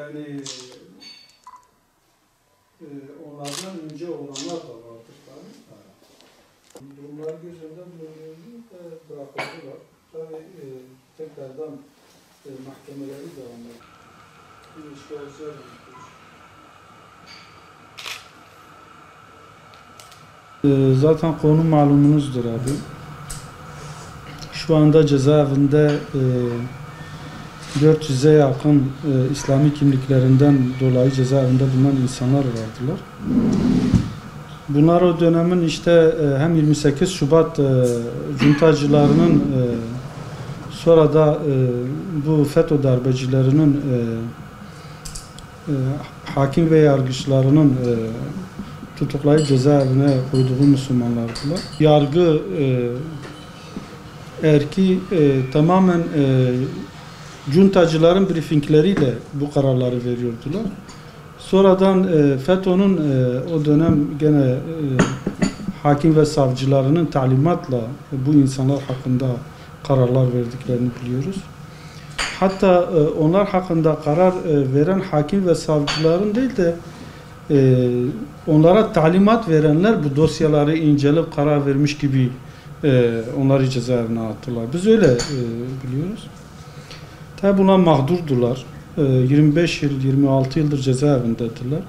yani e, onlardan önce olanlar da vardır tabii. Durumlar göz önünde bulunduğunu da bırakıldılar. Tabii e, tekrardan e, mahkemeleri devam ediyor. İşgalciler yapıyor. Ee, Zaten konu malumunuzdur abi. Şu anda cezaevinde e, 400'e yakın e, İslami kimliklerinden dolayı cezaevinde bulunan insanlar vardılar. Bunlar o dönemin işte e, hem 28 Şubat e, cuntacılarının e, sonra da e, bu FETÖ darbecilerinin e, e, hakim ve yargıçlarının e, tutuklayıp cezaevine koyduğu Müslümanlardılar. Yargı e, eğer ki e, tamamen e, cuntacıların briefingleriyle bu kararları veriyordular. Sonradan e, FETÖ'nün e, o dönem gene e, hakim ve savcılarının talimatla bu insanlar hakkında kararlar verdiklerini biliyoruz. Hatta e, onlar hakkında karar e, veren hakim ve savcıların değil de e, onlara talimat verenler bu dosyaları inceleyip karar vermiş gibi e, onları cezaevine attılar. Biz öyle e, biliyoruz. Tabi buna mağdurdular. E, 25 yıl, 26 yıldır cezaevindedirler.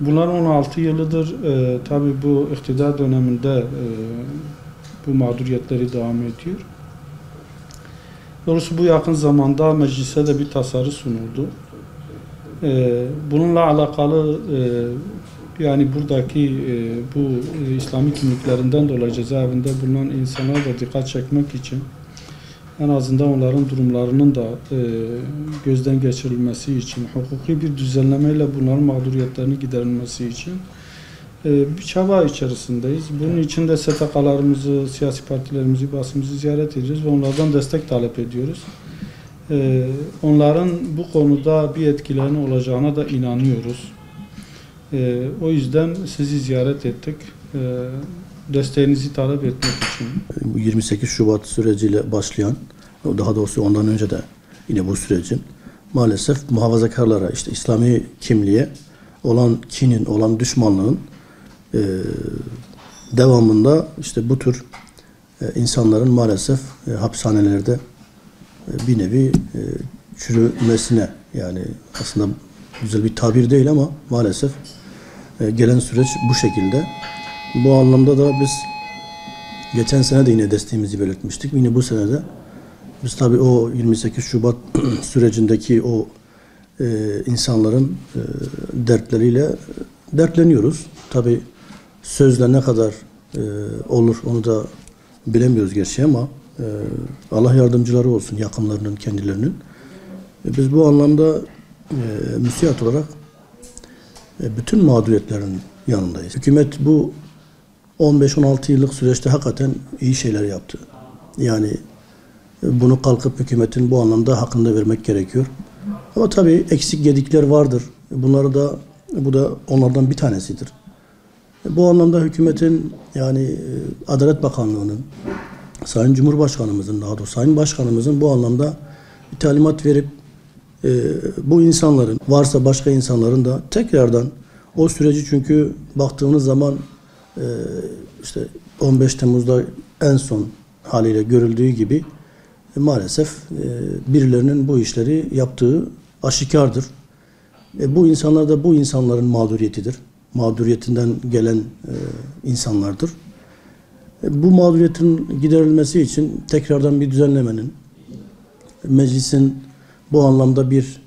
Bunların 16 yılıdır e, tabi bu iktidar döneminde e, bu mağduriyetleri devam ediyor. Doğrusu bu yakın zamanda meclise de bir tasarı sunuldu. Ee, bununla alakalı e, yani buradaki e, bu e, İslami kimliklerinden dolayı cezaevinde bulunan insanlara da dikkat çekmek için en azından onların durumlarının da e, gözden geçirilmesi için, hukuki bir düzenlemeyle bunların mağduriyetlerini giderilmesi için e, bir çaba içerisindeyiz. Bunun için de STK'larımızı, siyasi partilerimizi, basımızı ziyaret ediyoruz ve onlardan destek talep ediyoruz. Ee, onların bu konuda bir etkilerinin olacağına da inanıyoruz. Ee, o yüzden sizi ziyaret ettik. Ee, desteğinizi talep etmek için. Bu 28 Şubat süreciyle başlayan, daha doğrusu ondan önce de yine bu sürecin maalesef muhafazakarlara, işte İslami kimliğe olan kinin, olan düşmanlığın e, devamında işte bu tür e, insanların maalesef e, hapishanelerde e, bir nevi e, çürümesine yani aslında güzel bir tabir değil ama maalesef e, gelen süreç bu şekilde. Bu anlamda da biz geçen sene de yine desteğimizi belirtmiştik. Yine bu sene de biz tabii o 28 Şubat sürecindeki o e, insanların e, dertleriyle dertleniyoruz. Tabii sözle ne kadar e, olur onu da bilemiyoruz gerçi ama e, Allah yardımcıları olsun yakınlarının kendilerinin. E, biz bu anlamda e, müsiyat olarak e, bütün mağduriyetlerin yanındayız. Hükümet bu 15-16 yıllık süreçte hakikaten iyi şeyler yaptı. Yani e, bunu kalkıp hükümetin bu anlamda hakkında vermek gerekiyor. Ama tabii eksik gedikler vardır. Bunları da bu da onlardan bir tanesidir. E, Bu anlamda hükümetin yani e, Adalet Bakanlığı'nın Sayın Cumhurbaşkanımızın daha doğrusu Sayın Başkanımızın bu anlamda bir talimat verip e, bu insanların varsa başka insanların da tekrardan o süreci çünkü baktığınız zaman e, işte 15 Temmuz'da en son haliyle görüldüğü gibi e, maalesef e, birilerinin bu işleri yaptığı aşikardır. E, bu insanlar da bu insanların mağduriyetidir. Mağduriyetinden gelen e, insanlardır. Bu mağduriyetin giderilmesi için tekrardan bir düzenlemenin, meclisin bu anlamda bir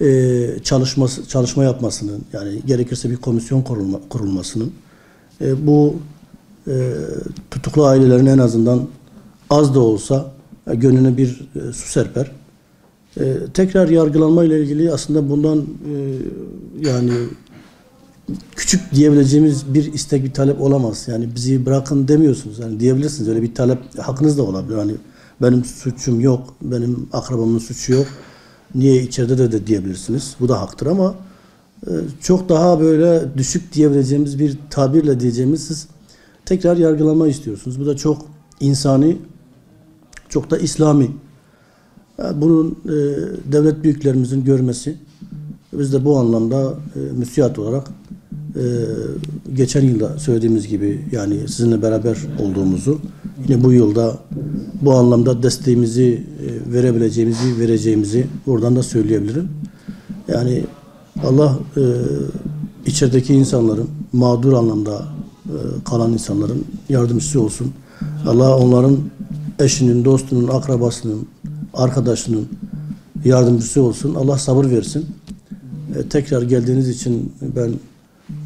e, çalışması, çalışma yapmasının, yani gerekirse bir komisyon kurulma, kurulmasının, e, bu e, tutuklu ailelerin en azından az da olsa e, gönlüne bir e, su serper. E, tekrar yargılanma ile ilgili aslında bundan e, yani küçük diyebileceğimiz bir istek bir talep olamaz. Yani bizi bırakın demiyorsunuz. Yani diyebilirsiniz öyle bir talep hakkınız da olabilir. Hani benim suçum yok, benim akrabamın suçu yok. Niye içeride de, de diyebilirsiniz. Bu da haktır ama çok daha böyle düşük diyebileceğimiz bir tabirle diyeceğimiz siz tekrar yargılama istiyorsunuz. Bu da çok insani, çok da İslami. Bunun e, devlet büyüklerimizin görmesi, Biz de bu anlamda e, müsiyat olarak e, geçen yılda söylediğimiz gibi yani sizinle beraber olduğumuzu yine bu yılda bu anlamda desteğimizi verebileceğimizi vereceğimizi buradan da söyleyebilirim. Yani Allah e, içerideki insanların mağdur anlamda e, kalan insanların yardımcısı olsun. Allah onların eşinin, dostunun, akrabasının, arkadaşının yardımcısı olsun. Allah sabır versin. E, tekrar geldiğiniz için ben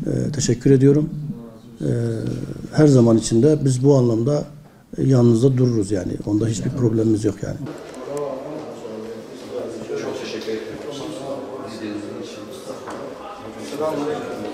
e, teşekkür ediyorum. E, her zaman içinde biz bu anlamda e, yanınızda dururuz yani. Onda hiçbir problemimiz yok yani. Çok teşekkür ederim. İzlediğiniz için.